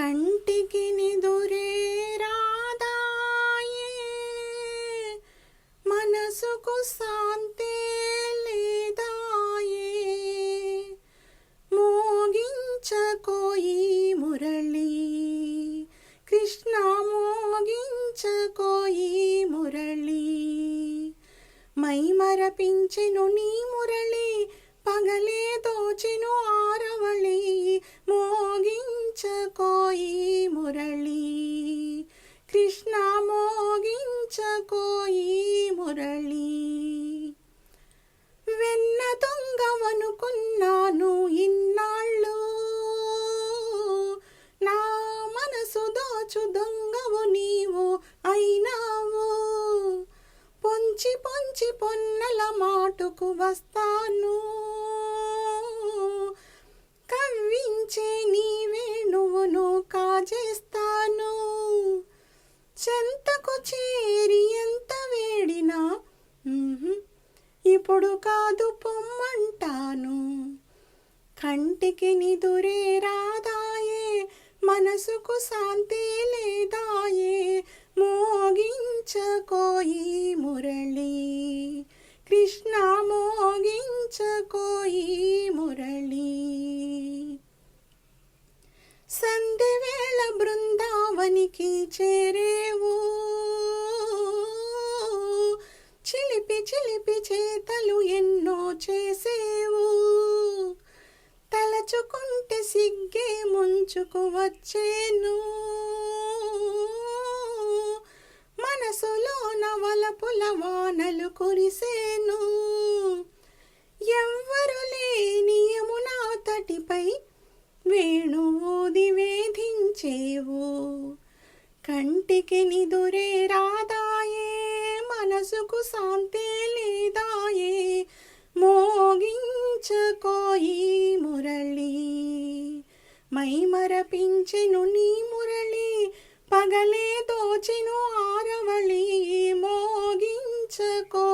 కంటికి నిదురే రాదాయే. మనసుకు శాంతి లేదాయే. మోగించకోయి మురళి. కృష్ణ మోగించకోయి మురళి. మై మరపించెను నీ మురళి పగలే దోచెను ఆరవ కృష్ణ మోగించకోయి మురళి. వెన్న దొంగవనుకున్నాను ఇన్నాళ్ళు. నా మనసు దోచు దొంగవు నీవు అయినావు. పొంచి పొంచి పొన్నల మాటుకు వస్తాను. కవ్వించే నీ నువ్వును కాజేస్తా చెంతకు చేరి ఎంత వేడినా? ఇప్పుడు కాదు పొమ్మంటాను. కంటికి నిదురే రాదాయే మనసుకు శాంతి లేదాయే మోగించకోయి మురళి. కృష్ణ మోగించకోయి మురళి. సంధ్యవేళ బృందావనికి చేరే కలిపి చేతలు ఎన్నో చేసేవు. తలచుకుంటే సిగ్గే ముంచుకు వచ్చేను. మనసులో నవలపుల వానలు కురిసేను. ఎవ్వరు లేని యమునా తటిపై వేణువూది వేధించేవు. కంటికి నిదురే రాదాయే మనసుకు శాంతి మోగించకోయి మురళి. మై మరపించెను నీ మురళి. పగలే దోచెను ఆరవళి. మోగించుకో